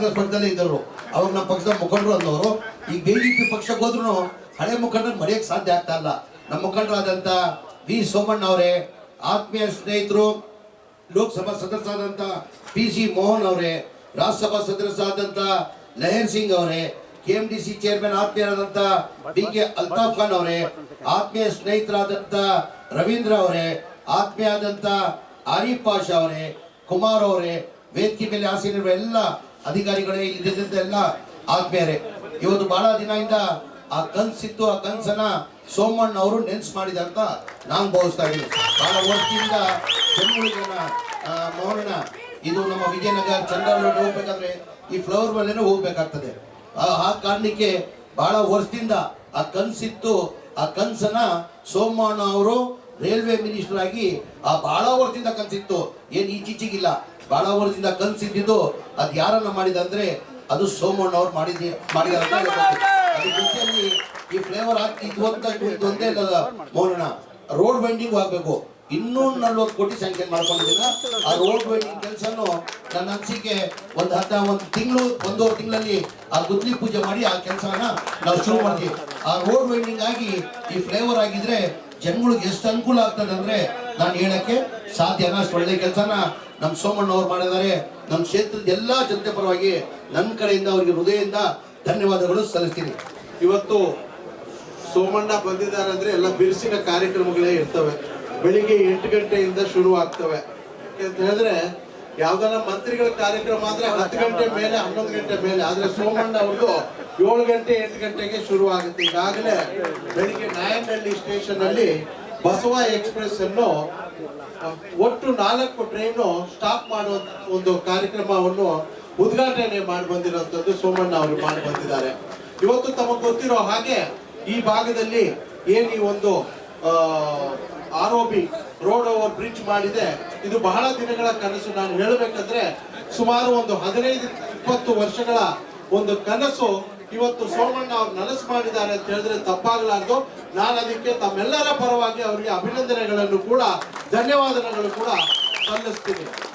ಕಾಂಗ್ರೆಸ್ ಪಕ್ಷದಲ್ಲೇ ಇದ್ದರು. ಅವಾಗ ನಮ್ಮ ಪಕ್ಷದ ಮುಖಂಡರು ಅಂದವರು ಈಗ ಬಿಜೆಪಿ ಪಕ್ಷಕ್ಕೆ ಹೋದ್ರು ಹಳೆ ಮುಖಂಡರು ಮರೆಯಕ್ಕೆ ಸಾಧ್ಯ ಆಗ್ತಾ ಇಲ್ಲ. ನಮ್ಮ ಮುಖಂಡರಾದಂಥ ವಿ ಸೋಮಣ್ಣ ಅವರೇ, ಆತ್ಮೀಯ ಸ್ನೇಹಿತರು, ಲೋಕಸಭಾ ಸದಸ್ಯರಾದಂಥ ಪಿ ಸಿ ಮೋಹನ್ ಅವರೇ, ರಾಜ್ಯಸಭಾ ಸದಸ್ಯರಾದಂಥ ಲಹರ್ ಸಿಂಗ್ ಅವರೇ K M D C chairman ಆತ್ಮೀಯರಾದಂಥ D K Altaf Khan ಅವರೇ, ಆತ್ಮೀಯ ಸ್ನೇಹಿತರಾದಂಥ ರವೀಂದ್ರ ಅವರೇ, ಆತ್ಮೀಯ ಆದಂಥ ಆರಿಫ್ ಪಾಷಾ ಅವರೇ, ಕುಮಾರ್ ಅವರೇ, ವೇದಿಕೆ ಮೇಲೆ ಆಸೀನರು ಎಲ್ಲ ಅಧಿಕಾರಿಗಳೇ ಇಲ್ಲಿದ್ದಂಥ ಎಲ್ಲ ಆಗ್ಬೇರೆ ಇವತ್ತು ಬಹಳ ದಿನದಿಂದ ಆ ಕನ್ಸಿತ್ತು ಆ ಕನ್ಸನ್ನ ಸೋಮಣ್ಣ ಅವರು ನೆನ್ಸ್ ಮಾಡಿದ ಅಂತ ನಾನು ಭಾವಿಸ್ತಾ ಇದ್ದೀನಿ. ಬಹಳ ವರ್ಷದಿಂದ ಬೆಂಗಳೂರಿನ ಮೌನನ ಇದು ನಮ್ಮ ವಿಜಯನಗರ ಚಂದ್ರವಳ್ಳಿ ಹೋಗ್ಬೇಕಾದ್ರೆ ಈ ಫ್ಲವರ್ ಮೇಲೆನೂ ಹೋಗ್ಬೇಕಾಗ್ತದೆ. ಆ ಕಾರಣಕ್ಕೆ ಬಹಳ ವರ್ಷದಿಂದ ಆ ಕನ್ಸಿತ್ತು ಆ ಕನ್ಸನ್ನ ಸೋಮಣ್ಣ ಅವರು ರೈಲ್ವೆ ಮಿನಿಸ್ಟರ್ ಆಗಿ ಆ ಬಹಳ ವರ್ಷದಿಂದ ಕನ್ಸಿತ್ತು ಏನು ಈಚೀಚೆಗಿಲ್ಲ. ಬಹಳ ವರ್ಷದಿಂದ ಕನ್ಸಿದ್ದು ಅದ್ ಯಾರನ್ನ ಮಾಡಿದಂದ್ರೆ ಅದು ಸೋಮಣ್ಣ ಅವ್ರು ಮಾಡಿದ ಮಾಡಿದ ಜೊತೆಯಲ್ಲಿ ಈ ಫ್ಲೇವರ್ ಹಾಕಿ ಇದು ಅಂತ ಇದೊಂದೇ ಅಲ್ಲ ಮೌನ ರೋಡ್ ವೆಂಡಿಂಗ್ ಆಗ್ಬೇಕು. ಇನ್ನೂ ನಲ್ವತ್ತು ಕೋಟಿ ಸಂಖ್ಯೆ ಮಾಡ್ಕೊಂಡಿದ್ದೀನ. ಆ ರೋಡ್ ಬೆಂಡಿಂಗ್ ಕೆಲಸನು ನನ್ನ ಅನಿಸಿಕೆ ಒಂದು ಹತ್ತ ಒಂದು ತಿಂಗಳು ಒಂದೂವರೆ ತಿಂಗಳಲ್ಲಿ ಆ ಗುದ್ಲಿ ಪೂಜೆ ಮಾಡಿ ಆ ಕೆಲಸನ ನಾವು ಶುರು ಮಾಡ್ತೀವಿ. ಆ ರೋಡ್ ವೈಂಡಿಂಗ್ ಆಗಿ ಈ ಫ್ಲೇವರ್ ಆಗಿದ್ರೆ ಜನಗಳಿಗೆ ಎಷ್ಟು ಅನುಕೂಲ ಆಗ್ತದೆ ಅಂದ್ರೆ ನಾನು ಹೇಳಕ್ಕೆ ಸಾಧ್ಯನ ಅಷ್ಟು ಒಳ್ಳೆ ಕೆಲಸನ ನಮ್ಮ ಸೋಮಣ್ಣ ಅವ್ರು ಮಾಡಿದ್ದಾರೆ. ನಮ್ಮ ಕ್ಷೇತ್ರದ ಎಲ್ಲ ಜನತೆ ಪರವಾಗಿ ನನ್ನ ಕಡೆಯಿಂದ ಅವರಿಗೆ ಹೃದಯದಿಂದ ಧನ್ಯವಾದಗಳು ಸಲ್ಲಿಸ್ತೀನಿ. ಇವತ್ತು ಸೋಮಣ್ಣ ಬಂದಿದ್ದಾರೆ ಅಂದರೆ ಎಲ್ಲ ಬಿರುಸಿನ ಕಾರ್ಯಕ್ರಮಗಳೇ ಇರ್ತವೆ. ಬೆಳಿಗ್ಗೆ ಎಂಟು ಗಂಟೆಯಿಂದ ಶುರು ಆಗ್ತವೆ ಅಂತ ಹೇಳಿದ್ರೆ ಯಾವ್ದಾರ ಮಂತ್ರಿಗಳ ಕಾರ್ಯಕ್ರಮ ಆದ್ರೆ ಹತ್ತು ಗಂಟೆ ಮೇಲೆ, ಹನ್ನೊಂದು ಗಂಟೆ ಮೇಲೆ, ಆದ್ರೆ ಸೋಮಣ್ಣ ಅವ್ರದ್ದು ಏಳು ಗಂಟೆ ಎಂಟು ಗಂಟೆಗೆ ಶುರು ಆಗುತ್ತೆ ಈಗಾಗಲೇ ಬೆಳಿಗ್ಗೆ ನಾಯನಹಳ್ಳಿ ಸ್ಟೇಷನ್ ಅಲ್ಲಿ ಬಸವ ಎಕ್ಸ್ಪ್ರೆಸ್ ಅನ್ನು ಒಟ್ಟು ನಾಲ್ಕು ಟ್ರೈನು ಸ್ಟಾಪ್ ಮಾಡುವ ಒಂದು ಕಾರ್ಯಕ್ರಮವನ್ನು ಉದ್ಘಾಟನೆ ಮಾಡಿ ಬಂದಿರುವಂತದ್ದು ಸೋಮಣ್ಣ ಅವರು ಮಾಡಿ ಬಂದಿದ್ದಾರೆ. ಇವತ್ತು ತಮಗೆ ಗೊತ್ತಿರೋ ಹಾಗೆ ಈ ಭಾಗದಲ್ಲಿ ಏನು ಈ ಒಂದು ಆರೋಪಿ ರೋಡ್ ಓವರ್ ಬ್ರಿಡ್ಜ್ ಮಾಡಿದೆ. ಇದು ಬಹಳ ದಿನಗಳ ಕನಸು. ನಾನು ಹೇಳಬೇಕಂದ್ರೆ ಸುಮಾರು ಒಂದು ಹದಿನೈದು, ಇಪ್ಪತ್ತು ವರ್ಷಗಳ ಒಂದು ಕನಸು ಇವತ್ತು ಸೋಮಣ್ಣ ಅವ್ರು ನನಸು ಮಾಡಿದ್ದಾರೆ ಅಂತ ಹೇಳಿದ್ರೆ ತಪ್ಪಾಗಲಾರ್ದು. ನಾನು ಅದಕ್ಕೆ ತಮ್ಮೆಲ್ಲರ ಪರವಾಗಿ ಅವರಿಗೆ ಅಭಿನಂದನೆಗಳನ್ನು ಕೂಡ, ಧನ್ಯವಾದಗಳು ಕೂಡ ಸಲ್ಲಿಸ್ತೀನಿ.